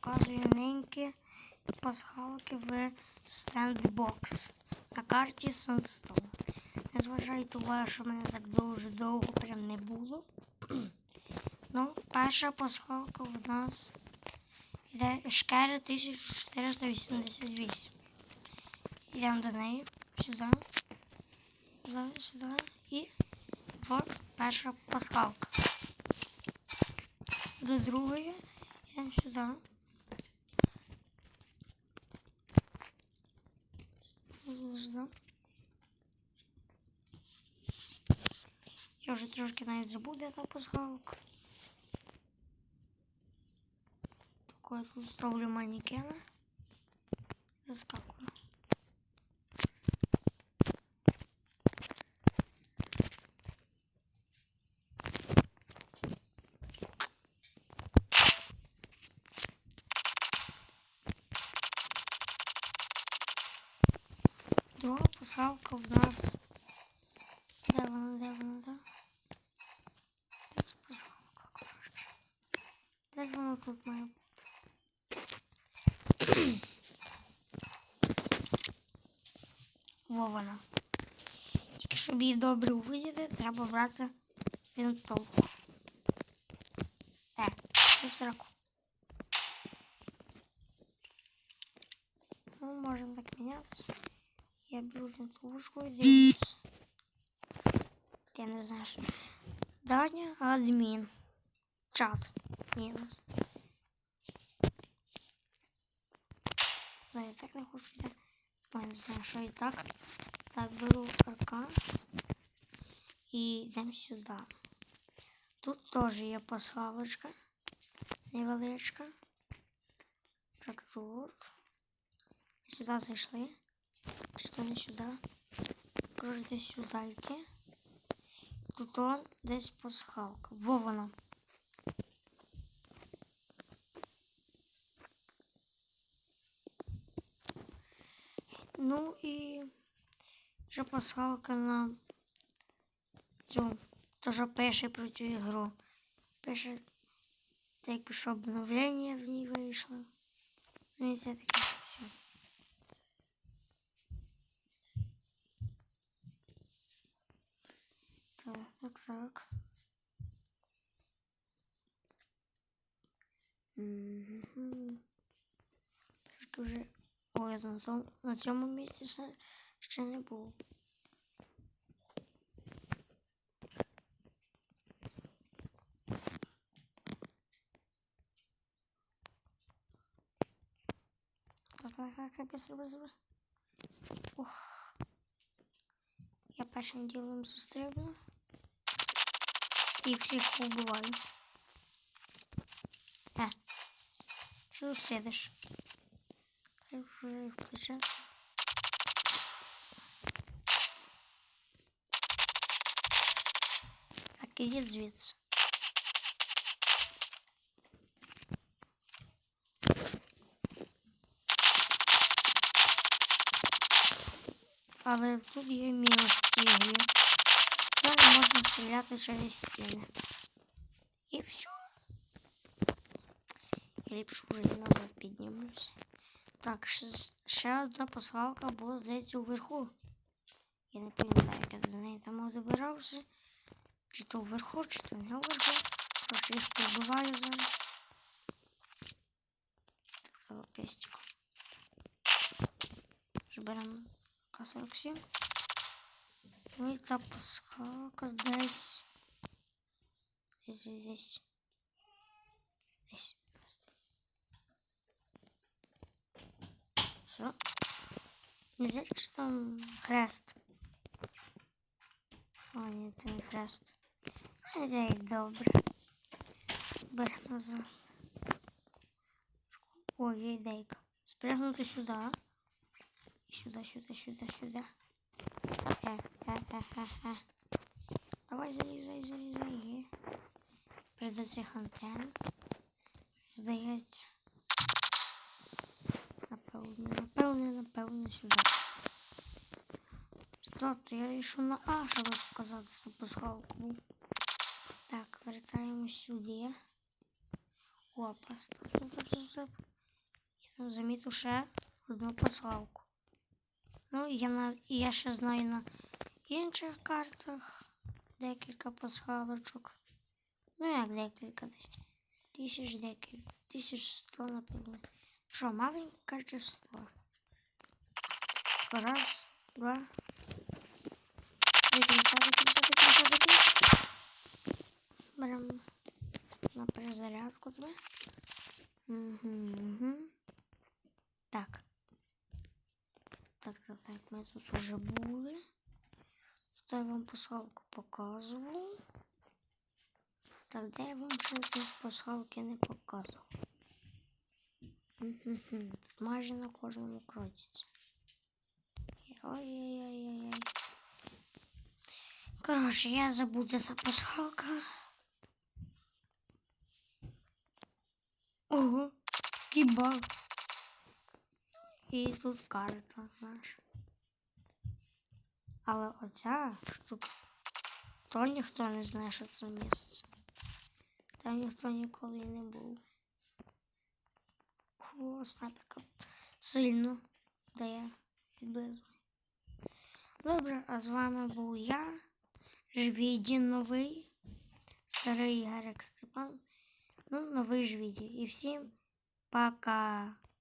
показую ненькі пасхалки в стендбокс на карті Санстоу. Не зважайте увагу, що мене так дуже довго прям не було. Ну, перша пасхалка в нас йде шкера 1488. Йдемо до неї. Сюди. Сюди, сюди. І в перша пасхалка. До другої йдемо. Сюди. Я вже трошки навіть забув, де та пасхалка. Такое тут ставлю манекена. Заскакую. Друга пасхалка в нас. Десь вона тут має бути. Во вона. Тільки щоб її добре увидіти, треба брати винтовку. Е, в сраку. Ну, можемо так мінятися. Я беру винтовушку і дивлюся. Я не знаю, що. Даня адмін. Чат. Мінус. Да, я так не хочу. Я не знаю, що і так. Так, беру аркан. І йдемо сюди. Тут теж є пасхалочка. Невеличка. Так тут. Сюди зайшли. Що не сюди. Десь сюди йти. Тут он десь пасхалка. Во вона. Ну і вже пасхалка на цю теж пише про цю ігру. Пише, так якби що обновлення в ній вийшло. Ну і це таке все. Так, так, так. Мгм. Трошки вже. Ой, на, цьому місці ще, не був. Так, так, так, так. Ух. Я першим ділом застрибну. І всіх побиваю. Е. Що тут сидиш? Я вже включав. Так, ідіть звідси. Але тут є мінус стіги. Зараз можна стріляти через стіни. І все. Я ліпше вже і назад піднімусь. Так, ще, одна пасхалка була, здається, уверху. Я не пам'ятаю, як я до неї там добирався. Чи то вверху, чи то не вверху. Трошки їх побиваю зараз. Так, треба пестиком. Беремо К-47. Ну і ця пасхалка десь. Десь, десь, десь. Десь. Що? Не знаю, що там хрест. О, ні, це не хрест. Це й добре. Беремо назад. Ой, є ідейка. Спрягнути сюди. І сюди, сюди, сюди, сюди. Е, е, е, е, е. Давай залізай, залізай. Є. При цих антенн. Здається. Напевно, напевно, напевно, сюди. Стоп, я йшов на А, щоб показати цю пасхалку. Так, вертаємось сюди. Опа, стоп, стоп, стоп, стоп. Я там замітив ще одну пасхалку. Ну, я, на, я ще знаю на інших картах декілька пасхалочок. Ну, як декілька десь. Тисяч декілька. Тисяч сто, напевно. Що, маленьке число. Раз, два. Беремо на перезарядку тебе. Угу, угу. Так. Так, так, так, ми тут вже були. Тут я вам пасхалку показував. Так, де я вам ще ці пасхалки не показував? Майже на кожному кроці. Ой-ой-ой-ой. Коротше, я забув, де та пасхалка. Ого, кібак. І тут карта наша. Але оця штука, то ніхто не знає, що це місце. Там ніхто ніколи не був. О, снайперка сильно дає відблизу. Добре, а з вами був я, Жвіді новий, старий Гарик Степан. Ну, новий Жвіді. І всім пока.